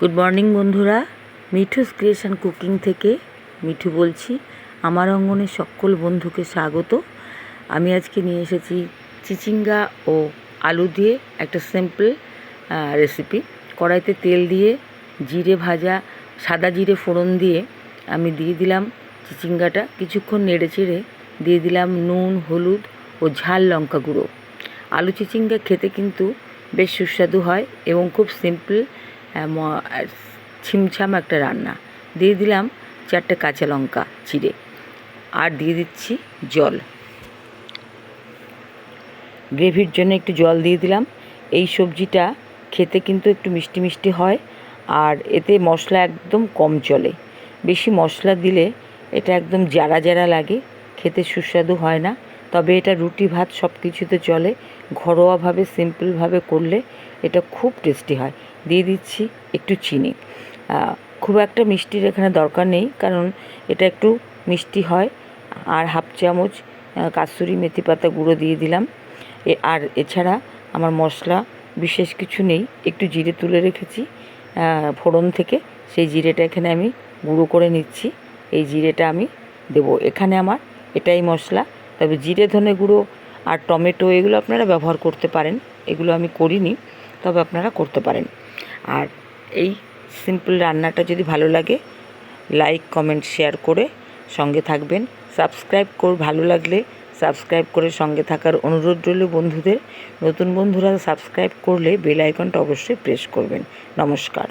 Good morning বন্ধুরা। Mithu's creation cooking থেকে মিঠু বলছি। আমার অঙ্গনের সকল বন্ধুকে স্বাগত। আমি আজকে নিয়ে এসেছি চিচিঙ্গা ও আলু দিয়ে একটা সিম্পল রেসিপি কড়াইতে তেল দিয়ে জিরে ভাজা, সাদা জিরে ফোড়ন দিয়ে আমি দিয়ে দিলাম চিচিঙ্গাটা। কিছুক্ষণ নেড়ে চেড়ে দিয়ে দিলাম নুন, হলুদ ও ঝাল লঙ্কা গুঁড়ো। আলু চিচিঙ্গা খেতে কিন্তু বেশ সুস্বাদু হয় এবং খুব সিম্পল ছিমছাম একটা রান্না। দিয়ে দিলাম চারটে কাঁচা লঙ্কা চিড়ে, আর দিয়ে দিচ্ছি জল। গ্রেভির জন্য একটু জল দিয়ে দিলাম। এই সবজিটা খেতে কিন্তু একটু মিষ্টি মিষ্টি হয়, আর এতে মশলা একদম কম চলে। বেশি মশলা দিলে এটা একদম জারা জারা লাগে, খেতে সুস্বাদু হয় না। তবে এটা রুটি, ভাত সব কিছুতে চলে। ঘরোয়াভাবে সিম্পলভাবে করলে এটা খুব টেস্টি হয়। দিয়ে দিচ্ছি একটু চিনি। খুব একটা মিষ্টির এখানে দরকার নেই, কারণ এটা একটু মিষ্টি হয়। আর হাফ চামচ কাসুরি মেথি পাতা গুঁড়ো দিয়ে দিলাম। আর এছাড়া আমার মশলা বিশেষ কিছু নেই, একটু জিরে তুলে রেখেছি ফোড়ন থেকে। সেই জিরেটা এখানে আমি গুঁড়ো করে নিচ্ছি, এই জিরেটা আমি দেবো। এখানে আমার এটাই মশলা। তবে জিরে, ধনে গুঁড়ো আর টমেটো এগুলো আপনারা ব্যবহার করতে পারেন, এগুলো আমি করিনি, তবে আপনারা করতে পারেন। আর এই সিম্পল রান্নাটা যদি ভালো লাগে লাইক কমেন্ট শেয়ার করে সঙ্গে থাকবেন। সাবস্ক্রাইব কর, ভালো লাগলে সাবস্ক্রাইব করে সঙ্গে থাকার অনুরোধ রইল বন্ধুদের। নতুন বন্ধুরা সাবস্ক্রাইব করলে বেল আইকনটা অবশ্যই প্রেস করবেন। নমস্কার।